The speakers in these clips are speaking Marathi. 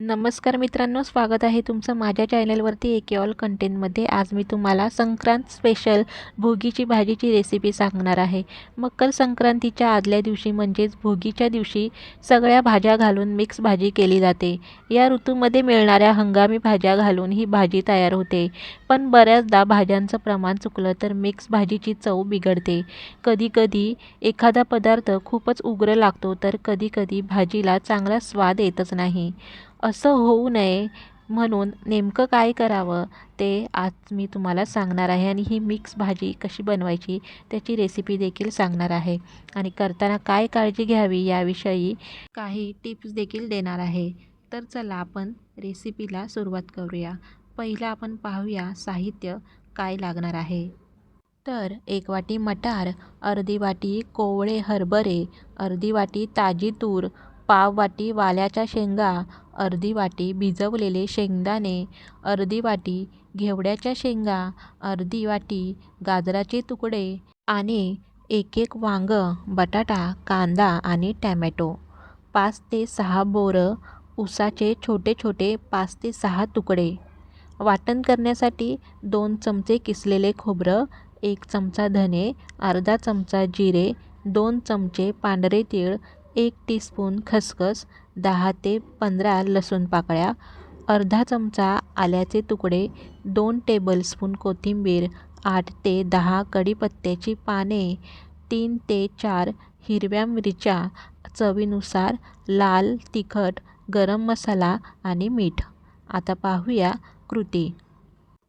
नमस्कार मित्रांनो स्वागत आहे तुमचं माझ्या चॅनलवरती एके ऑल कंटेंटमध्ये. आज मी तुम्हाला संक्रांत स्पेशल भोगीची भाजीची रेसिपी सांगणार आहे. मकर संक्रांतीच्या आदल्या दिवशी म्हणजेच भोगीच्या दिवशी सगळ्या भाज्या घालून मिक्स भाजी केली जाते. या ऋतूमध्ये मिळणाऱ्या हंगामी भाज्या घालून ही भाजी तयार होते. पण बऱ्याचदा भाज्यांचं प्रमाण चुकलं तर मिक्स भाजीची चव बिघडते. कधीकधी एखादा पदार्थ खूपच उग्र लागतो तर कधीकधी भाजीला चांगला स्वाद येतच नाही. असं होऊ नये म्हणून नेमकं काय करावं ते आज मी तुम्हाला सांगणार आहे आणि ही मिक्स भाजी कशी बनवायची त्याची रेसिपी देखील सांगणार आहे. आणि करताना काय काळजी घ्यावी याविषयी काही टिप्स देखील देणार आहे. तर चला आपण रेसिपीला सुरुवात करूया. पहिलं आपण पाहूया साहित्य काय लागणार आहे. तर एक वाटी मटार अर्धी वाटी कोवळे हरभरे अर्धी वाटी ताजी तूर पाव वाटी वाल्याच्या शेंगा अर्धी वाटी भिजवलेले शेंगदाणे अर्धी वाटी घेवड्याच्या शेंगा अर्धी वाटी गाजराचे तुकडे आणि एक एक वांगं बटाटा कांदा आणि टॅमॅटो. पाच ते सहा बोरं उसाचे छोटे छोटे पाच ते सहा तुकडे. वाटण करण्यासाठी दोन चमचे किसलेले खोबरं एक चमचा धने अर्धा चमचा जिरे दोन चमचे पांढरे तीळ एक टीस्पून खसखस दहा ते पंधरा लसूण पाकळ्या अर्धा चमचा आल्याचे तुकडे दोन टेबलस्पून कोथिंबीर आठ ते दहा कढीपत्त्याची पाने तीन ते चार हिरव्या मिरच्या चवीनुसार लाल तिखट गरम मसाला आणि मीठ. आता पाहूया कृती.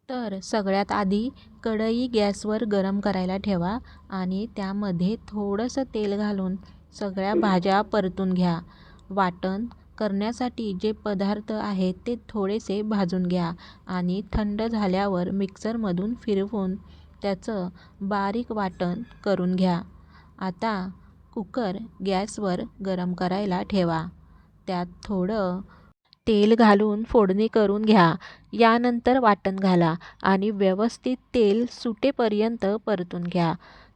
तर सगळ्यात आधी कढई गॅसवर गरम करायला ठेवा आणि त्यामध्ये थोडंसं तेल घालून सगळ्या भाज्या परतून घ्या. वाटण करण्यासाठी जे पदार्थ आहेत ते थोडेसे भाजून घ्या आणि थंड झाल्यावर मिक्सरमधून फिरवून त्याचं बारीक वाटण करून घ्या. आता कुकर गॅसवर गरम करायला ठेवा. त्यात थोडं तेल घालून फोडणी करून घ्या. यानंतर वाटण घाला आणि व्यवस्थित तेल सुटेपर्यंत परतून घ्या.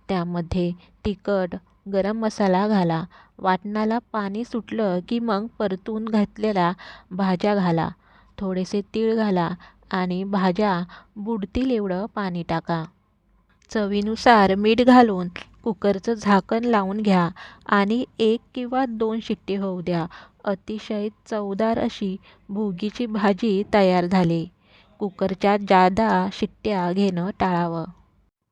त्यामध्ये तिखट गरम मसाला घाला. वाटणाला पाणी सुटलं की मग परतून घातलेल्या भाज्या घाला. थोडेसे तीळ घाला आणि भाज्या बुडतील एवढं पाणी टाका. चवीनुसार मीठ घालून कुकरचं झाकण लावून घ्या आणि एक किंवा दोन शिट्टी होऊ द्या. अतिशय चवदार अशी भोगीची भाजी तयार झाली. कुकरच्या जादा शिट्ट्या घेणं टाळावं.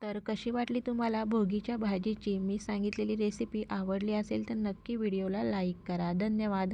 तर कशी वाटली तुम्हाला भोगीच्या भाजीची? मी सांगितलेली रेसिपी आवडली असेल तर नक्की व्हिडिओला लाईक करा. धन्यवाद.